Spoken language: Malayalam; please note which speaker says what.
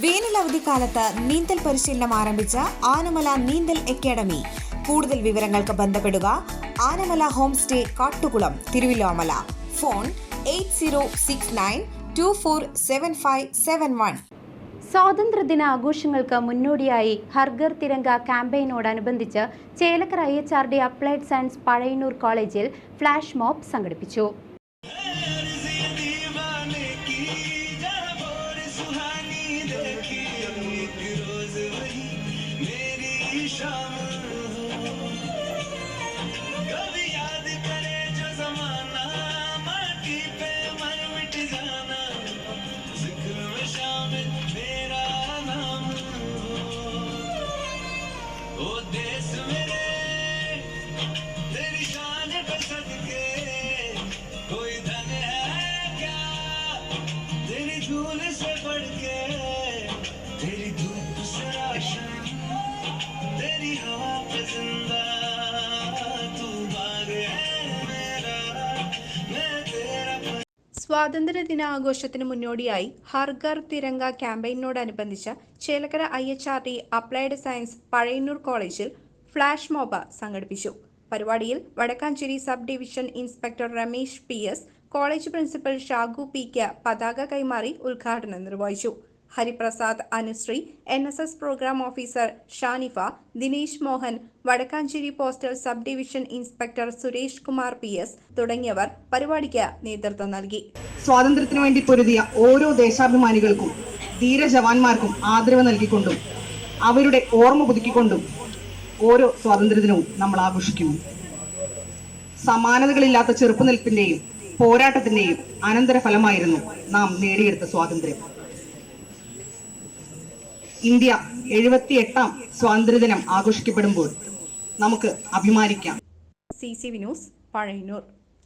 Speaker 1: വേനൽ അവധിക്കാലത്ത് നീന്തൽ പരിശീലനം ആരംഭിച്ച ആനമല നീന്തൽ അക്കാദമി. കൂടുതൽ വിവരങ്ങൾക്ക് ബന്ധപ്പെടുക Anamala home stay Kattukulam Thiruvilwamala. Phone eight zero six nine two four seven five seven one.
Speaker 2: സ്വാതന്ത്ര്യദിന ആഘോഷങ്ങൾക്ക് മുന്നോടിയായി ഹർഗർ Tiranga ക്യാമ്പയിനോടനുബന്ധിച്ച് Chelakkara I H R D applied science Pazhayannur കോളേജിൽ ഫ്ലാഷ് മോബ് സംഘടിപ്പിച്ചു.
Speaker 3: देखी एक रोज वही मेरी शाम कभी याद करे जो जमाना माटी पे जाना नाम मेरे तेरी कोई धन है क्या? तेरी धूल से बढ़ के
Speaker 4: സ്വാതന്ത്ര്യ ദിനാഘോഷത്തിന് മുന്നോടിയായി ഹർഗർ തിരങ്ക ക്യാമ്പയിനോടനുബന്ധിച്ച് Chelakkara I H R T applied science Pazhayannur കോളേജിൽ ഫ്ലാഷ് മോബ സംഘടിപ്പിച്ചു. പരിപാടിയിൽ Vadakkanchery sub division inspector Ramesh P S college principal Shagu P K പതാക കൈമാറി ഉദ്ഘാടനം നിർവഹിച്ചു. Hariprasad Anusree N S S programme officer Shanifa Dinesh Mohan Vadakkanchery postal sub division inspector Suresh Kumar P S തുടങ്ങിയവർ പരിപാടിക്ക് നേതൃത്വം നൽകി.
Speaker 5: സ്വാതന്ത്ര്യത്തിനു വേണ്ടി പൊരുതിയ ഓരോ ദേശാഭിമാനികൾക്കും ധീര ജവാന്മാർക്കും ആദരവ് നൽകിക്കൊണ്ടും അവരുടെ ഓർമ്മ പുതുക്കിക്കൊണ്ടും ഓരോ സ്വാതന്ത്ര്യദിനവും നമ്മൾ ആഘോഷിക്കുന്നു. സമാനതകളില്ലാത്ത ചെറുപ്പുനിൽപ്പിന്റെയും പോരാട്ടത്തിന്റെയും അനന്തരഫലമായിരുന്നു നാം നേടിയെടുത്ത സ്വാതന്ത്ര്യം. ഇന്ത്യ എഴുപത്തി എഴുപത്തിയെട്ടാം സ്വാതന്ത്ര്യദിനം ആഘോഷിക്കപ്പെടുമ്പോൾ നമുക്ക് അഭിമാനിക്കാം.
Speaker 4: C C Vinus Pazhayannur.